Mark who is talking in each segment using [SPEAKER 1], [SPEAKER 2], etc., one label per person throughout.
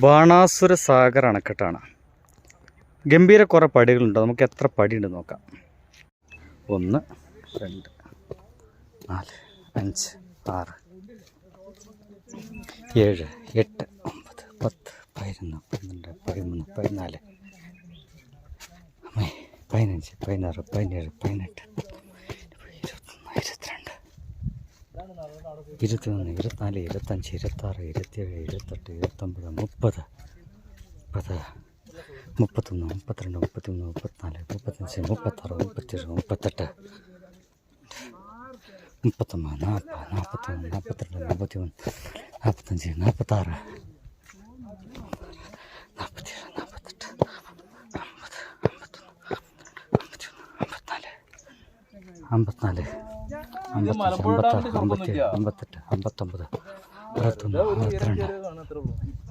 [SPEAKER 1] ബാണാസുര സാഗർ അണക്കെട്ടാണ്. ഗംഭീര കുറേ പടികളുണ്ട്. നമുക്ക് എത്ര പടിയുണ്ട് നോക്കാം. ഒന്ന് രണ്ട് നാല് അഞ്ച് ആറ് ഏഴ് എട്ട് ഒമ്പത് പത്ത് പതിനൊന്ന് പന്ത്രണ്ട് പതിമൂന്ന് പതിനാല് പതിനഞ്ച് പതിനാറ് പതിനേഴ് പതിനെട്ട് ഇരുപത്തൊന്ന് ഇരുപത്തിരണ്ട് ഇരുപത്തിമൂന്ന് ഇരുപത്തിനാല് ഇരുപത്തഞ്ച് ഇരുപത്താറ് ഇരുപത്തിയേഴ് ഇരുപത്തെട്ട് ഇരുപത്തൊമ്പത് മുപ്പത്. മുപ്പത് മുപ്പത്തൊന്ന് മുപ്പത്തിരണ്ട് മുപ്പത്തിമൂന്ന് മുപ്പത്തിനാല് മുപ്പത്തഞ്ച് മുപ്പത്താറ് മുപ്പത്തേഴ് മുപ്പത്തെട്ട്. മുപ്പത്തൊമ്പത് നാൽപ്പത് നാൽപ്പത്തൊന്ന് നാൽപ്പത്തിരണ്ട് നാൽപ്പത്തിമൂന്ന് നാൽപ്പത്തഞ്ച് നാൽപ്പത്താറ് അമ്പത്തിനാല്. അമ്പത്താറ് അമ്പത്തേഴ് അമ്പത്തെട്ട് അമ്പത്തൊമ്പത് അറുപത്തൊന്ന് അറുപത്തിരണ്ട്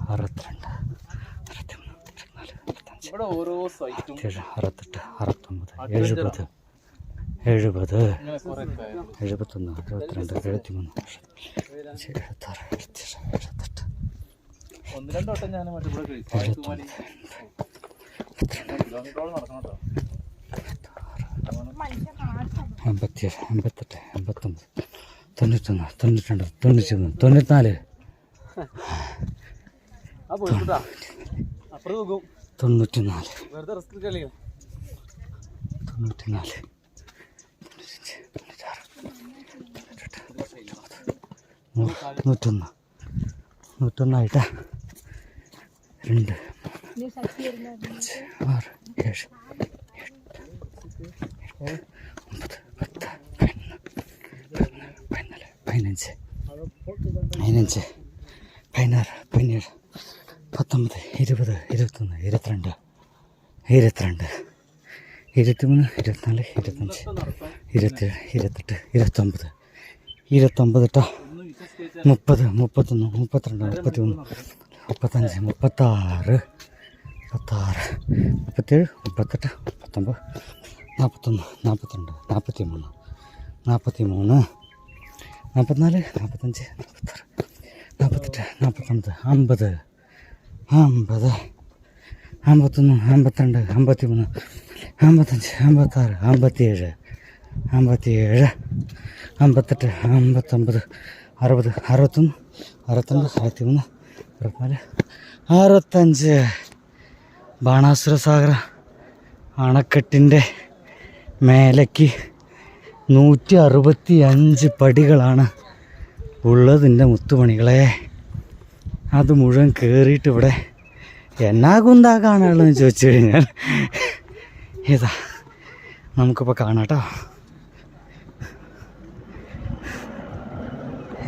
[SPEAKER 1] അറുപത്തിരണ്ട് അറുപത്തിമൂന്ന് അറുപത്തിനാല് അറുപത്തഞ്ച് അറുപത്തെട്ട് അറുപത്തൊമ്പത് എഴുപത് എഴുപത്
[SPEAKER 2] ഇങ്ങനെ കുറെ കയറും.
[SPEAKER 1] എഴുപത്തൊന്ന് എഴുപത്തിരണ്ട് എഴുപത്തിമൂന്ന് എഴുപത്താറ് എഴുപത്തേഴ് എഴുപത്തെട്ട്.
[SPEAKER 2] ഒന്ന്
[SPEAKER 1] അമ്പത്തിയേഴ് അമ്പത്തെട്ട് അമ്പത്തൊമ്പത് തൊണ്ണൂറ്റൊന്ന് തൊണ്ണൂറ്റിരണ്ട് തൊണ്ണൂറ്റിമൂന്ന് തൊണ്ണൂറ്റിനാല്. തൊണ്ണൂറ്റിനാല്.
[SPEAKER 2] വെറുതെ റിസ്ക് കളിക്കണം
[SPEAKER 1] തൊണ്ണൂറ്റിനാല്. നൂറ്റൊന്ന്. നൂറ്റൊന്നായിട്ട്. രണ്ട് അഞ്ച് ആറ് ഏഴ് എട്ട് ഒമ്പത് പത്ത് പതിനൊന്ന് പതിമൂന്ന് പതിനാല് പതിനഞ്ച്. പതിനഞ്ച്. പതിനാറ് പതിനേഴ് പത്തൊമ്പത് ഇരുപത് ഇരുപത്തൊന്ന് ഇരുപത്തിരണ്ട് ഇരുപത്തിരണ്ട് ഇരുപത്തിമൂന്ന് ഇരുപത്തിനാല് ഇരുപത്തഞ്ച് ഇരുപത്തേഴ് ഇരുപത്തെട്ട് ഇരുപത്തൊമ്പത്. ഇരുപത്തൊമ്പത്
[SPEAKER 2] ഒന്ന് വിശ്വസിച്ച്
[SPEAKER 1] മുപ്പത് മുപ്പത്തൊന്ന് മുപ്പത്തിരണ്ട് മുപ്പത്തിമൂന്ന് മുപ്പത്തഞ്ച് മുപ്പത്താറ് മുപ്പത്താറ് മുപ്പത്തേഴ് മുപ്പത്തെട്ട് മുപ്പത്തൊമ്പത് നാൽപ്പത്തൊന്ന് നാൽപ്പത്തിരണ്ട് നാൽപ്പത്തി മൂന്ന് നാൽപ്പത്തി മൂന്ന് നാൽപ്പത്തിനാല് നാൽപ്പത്തഞ്ച് നാൽപ്പത്താറ് നാൽപ്പത്തെട്ട് നാൽപ്പത്തൊമ്പത് അമ്പത് അമ്പത് അമ്പത്തൊന്ന് അമ്പത്തിരണ്ട് അമ്പത്തി മൂന്ന് അമ്പത്തഞ്ച് അമ്പത്താറ് അമ്പത്തിയേഴ് അമ്പത്തിയേഴ് അമ്പത്തെട്ട് അമ്പത്തൊമ്പത് അറുപത് അറുപത്തൊന്ന് അറുപത്തൊമ്പത് അറുപത്തി മൂന്ന് അറുപത്തിനാല് അറുപത്തഞ്ച്. ബാണാസുര സാഗർ അണക്കെട്ടിന്റെ മേലേക്ക് നൂറ്റി അറുപത്തി അഞ്ച് പടികളാണ് ഉള്ളതിന്റെ മുത്തുമണികളെ അത് മുഴുവൻ കയറിയിട്ട് ഇവിടെ എന്നാ കുന്താ കാണാനുള്ളതെന്ന് ചോദിച്ചു കഴിഞ്ഞാൽ ഏതാ നമുക്കിപ്പോൾ കാണാം കേട്ടോ.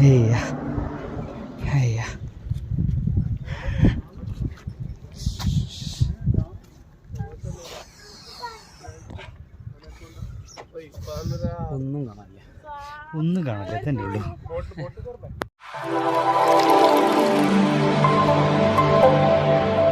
[SPEAKER 1] അയ്യ ഒന്നും കാണാനില്ല. ഒന്നും കാണില്ല തന്നെ ഉള്ളൂ.
[SPEAKER 2] Thank കയറണം